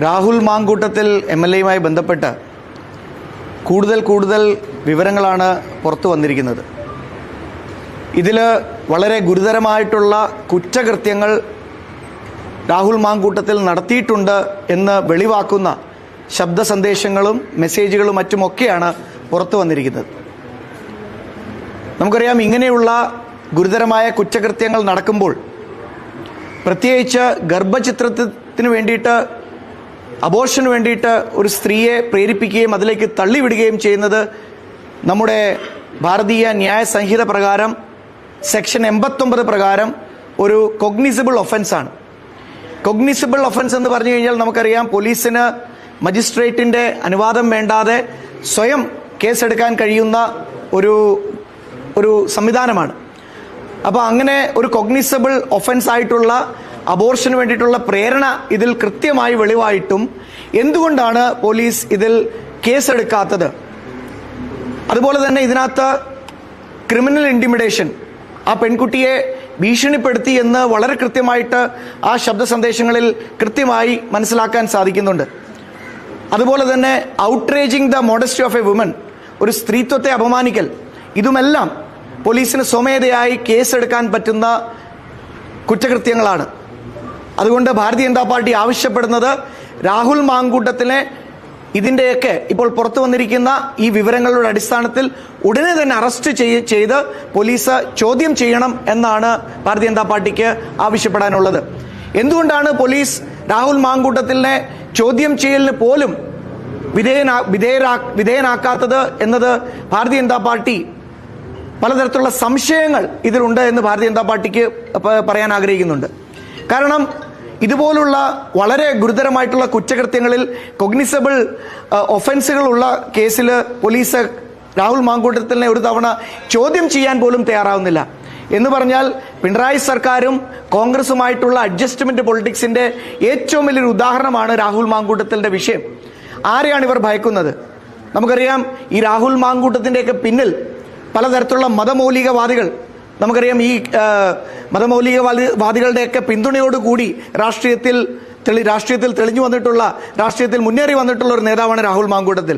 Rahul Mamkootathil M L എയുമായി ബന്ധപ്പെട്ട് കൂടുതൽ കൂടുതൽ വിവരങ്ങളാണ് പുറത്തു വന്നിരിക്കുന്നത്. ഇതിൽ വളരെ ഗുരുതരമായിട്ടുള്ള കുറ്റകൃത്യങ്ങൾ രാഹുൽ മാങ്കൂട്ടത്തിൽ നടത്തിയിട്ടുണ്ട് എന്ന് വെളിവാക്കുന്ന ശബ്ദ സന്ദേശങ്ങളും മെസ്സേജുകളും മറ്റുമൊക്കെയാണ് പുറത്തു വന്നിരിക്കുന്നത്. നമുക്കറിയാം ഇങ്ങനെയുള്ള ഗുരുതരമായ കുറ്റകൃത്യങ്ങൾ നടക്കുമ്പോൾ പ്രത്യേകിച്ച് ഗർഭചിത്രത്തിന് വേണ്ടിയിട്ട് അബോർഷന് വേണ്ടിയിട്ട് ഒരു സ്ത്രീയെ പ്രേരിപ്പിക്കുകയും അതിലേക്ക് തള്ളിവിടുകയും ചെയ്യുന്നത് നമ്മുടെ ഭാരതീയ ന്യായ സംഹിത പ്രകാരം സെക്ഷൻ എൺപത്തൊമ്പത് പ്രകാരം ഒരു കൊഗ്നിസിബിൾ ഒഫൻസാണ് കൊഗ്നിസിബിൾ ഒഫൻസ് എന്ന് പറഞ്ഞു കഴിഞ്ഞാൽ നമുക്കറിയാം പോലീസിന് മജിസ്ട്രേറ്റിന്റെ അനുവാദം വേണ്ടാതെ സ്വയം കേസെടുക്കാൻ കഴിയുന്ന ഒരു ഒരു സംവിധാനമാണ്. അപ്പോൾ അങ്ങനെ ഒരു കൊഗ്നിസബിൾ ഒഫൻസ് ആയിട്ടുള്ള അബോർഷന് വേണ്ടിയിട്ടുള്ള പ്രേരണ ഇതിൽ കൃത്യമായി വെളിവായിട്ടും എന്തുകൊണ്ടാണ് പോലീസ് ഇതിൽ കേസെടുക്കാത്തത്? അതുപോലെ തന്നെ ഇതിനകത്ത് ക്രിമിനൽ ഇന്റിമിഡേഷൻ ആ പെൺകുട്ടിയെ ഭീഷണിപ്പെടുത്തി എന്ന് വളരെ കൃത്യമായിട്ട് ആ ശബ്ദ സന്ദേശങ്ങളിൽ കൃത്യമായി മനസ്സിലാക്കാൻ സാധിക്കുന്നുണ്ട്. അതുപോലെ തന്നെ outraging the modesty of a woman ഒരു സ്ത്രീത്വത്തെ അപമാനിക്കൽ ഇതുമെല്ലാം പോലീസിന് സ്വമേധയായി കേസെടുക്കാൻ പറ്റുന്ന കുറ്റകൃത്യങ്ങളാണ്. അതുകൊണ്ട് ഭാരതീയ ജനതാ പാർട്ടി ആവശ്യപ്പെടുന്നത് രാഹുൽ മാങ്കൂട്ടത്തിനെ ഇതിന്റെയൊക്കെ ഇപ്പോൾ പുറത്തു വന്നിരിക്കുന്ന ഈ വിവരങ്ങളുടെ അടിസ്ഥാനത്തിൽ ഉടനെ തന്നെ അറസ്റ്റ് ചെയ്- ചെയ്ത് പോലീസ് ചോദ്യം ചെയ്യണം എന്നാണ് ഭാരതീയ ജനതാ പാർട്ടിക്ക് ആവശ്യപ്പെടാനുള്ളത്. എന്തുകൊണ്ടാണ് പോലീസ് രാഹുൽ മാങ്കൂട്ടത്തിനെ ചോദ്യം ചെയ്യലിന് പോലും വിധേയനാ വിധേയരാ വിധേയനാക്കാത്തത് എന്നത് ഭാരതീയ ജനതാ പാർട്ടി പലതരത്തിലുള്ള സംശയങ്ങൾ ഇതിലുണ്ട് എന്ന് ഭാരതീയ ജനതാ പാർട്ടിക്ക് പറയാൻ ആഗ്രഹിക്കുന്നുണ്ട്. കാരണം ഇതുപോലുള്ള വളരെ ഗുരുതരമായിട്ടുള്ള കുറ്റകൃത്യങ്ങളിൽ കൊഗ്നിസബിൾ ഒഫൻസുകളുള്ള കേസിൽ പോലീസ് രാഹുൽ മാങ്കൂട്ടത്തിനെ ഒരു തവണ ചോദ്യം ചെയ്യാൻ പോലും തയ്യാറാവുന്നില്ല. എന്ന് പറഞ്ഞാൽ പിണറായി സർക്കാരും കോൺഗ്രസുമായിട്ടുള്ള അഡ്ജസ്റ്റ്മെന്റ് പൊളിറ്റിക്സിന്റെ ഏറ്റവും വലിയൊരു ഉദാഹരണമാണ് രാഹുൽ മാങ്കൂട്ടത്തിന്റെ വിഷയം. ആരെയാണ് ഇവർ ഭയക്കുന്നത്? നമുക്കറിയാം ഈ രാഹുൽ മാങ്കൂട്ടത്തിന്റെയൊക്കെ പിന്നിൽ പലതരത്തിലുള്ള മതമൗലികവാദികൾ നമുക്കറിയാം ഈ മതമൗലികവാദികളുടെയൊക്കെ മതമൗലികവാദി വാദികളുടെയൊക്കെ പിന്തുണയോടുകൂടി രാഷ്ട്രീയത്തിൽ രാഷ്ട്രീയത്തിൽ തെളിഞ്ഞു വന്നിട്ടുള്ള രാഷ്ട്രീയത്തിൽ മുന്നേറി വന്നിട്ടുള്ള ഒരു നേതാവാണ് രാഹുൽ മാങ്കൂട്ടത്തിൽ.